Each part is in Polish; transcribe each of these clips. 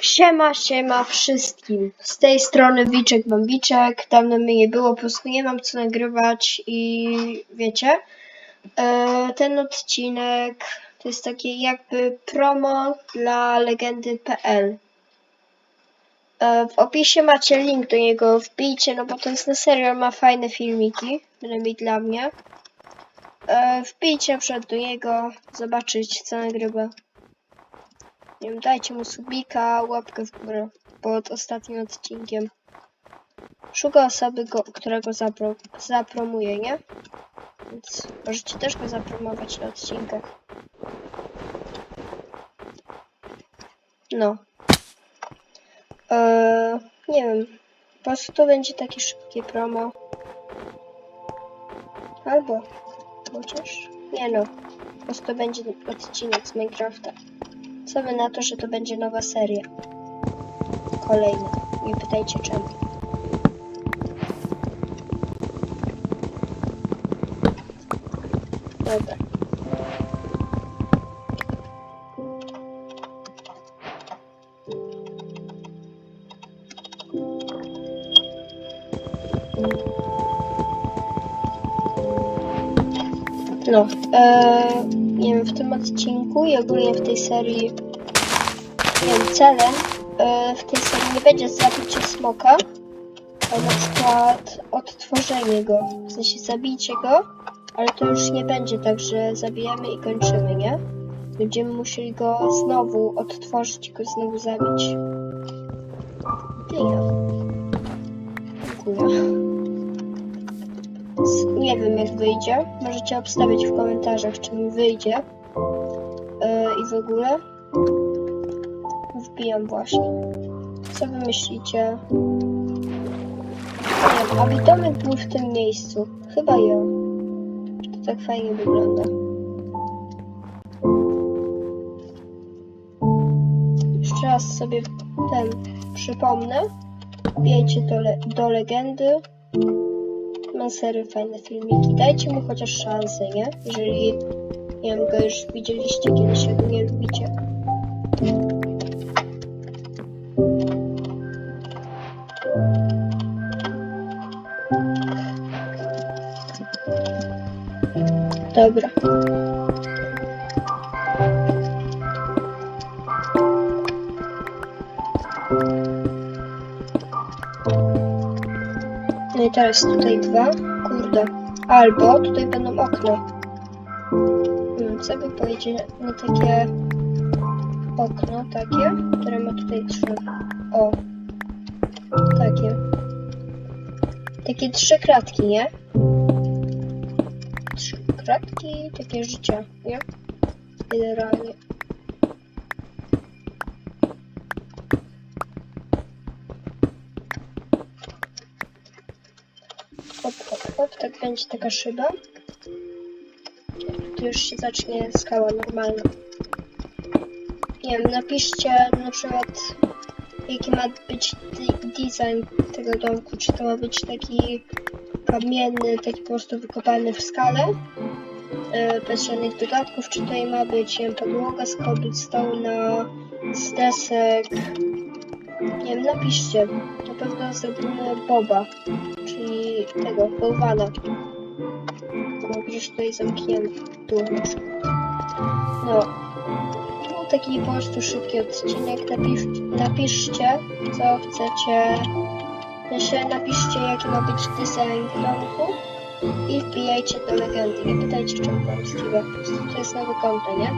Siema, siema wszystkim. Z tej strony Wiczek Bambiczek. Dawno mnie nie było, po prostu nie mam co nagrywać i wiecie. E, ten odcinek to jest takie jakby promo dla legendy.pl. E, w opisie macie link do niego, wbijcie, no bo to jest na serio, ma fajne filmiki, przynajmniej dla mnie. E, wbijcie na do niego, zobaczyć co nagrywa. Nie wiem, dajcie mu subika, łapkę w górę pod ostatnim odcinkiem. Szuka osoby, go, która go zapro, zapromuje, nie? Więc możecie też go zapromować na odcinkach. No. Eee, nie wiem. Po prostu to będzie takie szybkie promo. Albo chociaż. Nie no. Po prostu to będzie odcinek z Minecrafta. Co na to, że to będzie nowa seria? Kolejna. Nie pytajcie czemu. Dobra. No, e, nie wiem, w tym odcinku i ogólnie w tej serii nie wiem, celem e, w tej serii nie będzie zabicie smoka, a na przykład odtworzenie go. W sensie zabijcie go, ale to już nie będzie tak, że zabijamy i kończymy, nie? Będziemy musieli go znowu odtworzyć i go znowu zabić. Dyja. Dziękuję. Nie wiem jak wyjdzie. Możecie obstawiać w komentarzach, czy mi wyjdzie. Yy, I w ogóle. Wbijam właśnie. Co wy myślicie? Nie wiem, aby domek był w tym miejscu. Chyba ja. To tak fajnie wygląda. Jeszcze raz sobie ten przypomnę. Wbijajcie do, le do legendy. Ma serio fajne filmiki. Dajcie mu chociaż szansę, nie? Jeżeli, nie wiem, go już widzieliście kiedyś, jak nie lubicie. Dobra. No i teraz tutaj dwa. Kurde. Albo tutaj będą okna. Hmm, co by powiedzieć na takie okno, takie, które ma tutaj trzy. O. Takie. Takie trzy kratki, nie? Trzy kratki, takie życia, nie? Generalnie. Będzie taka szyba. Tu już się zacznie skała normalna. Nie wiem, napiszcie na przykład jaki ma być de- design tego domku. Czy to ma być taki kamienny, taki po prostu wykopany w skale, yy, bez żadnych dodatków, czy tutaj ma być wiem, podłoga z cobblestone'a, z desek. Nie wiem, napiszcie. Na pewno zrobimy Boba, czyli tego, bałwana. No, przecież tutaj przykład. No. Był taki po prostu szybki odcinek. Napisz, napiszcie, co chcecie. Jeszcze napiszcie, jaki ma być design domku i wbijajcie do legendy. Nie pytajcie, czemu. Po prostu to jest nowy konto, nie?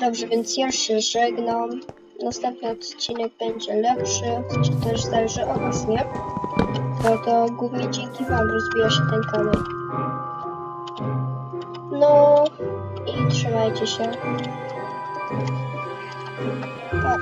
Dobrze, więc już się żegnam. Następny odcinek będzie lepszy, czy też zależy od was, nie? Bo to głównie dzięki wam rozwija się ten kanał. No i trzymajcie się. Pa.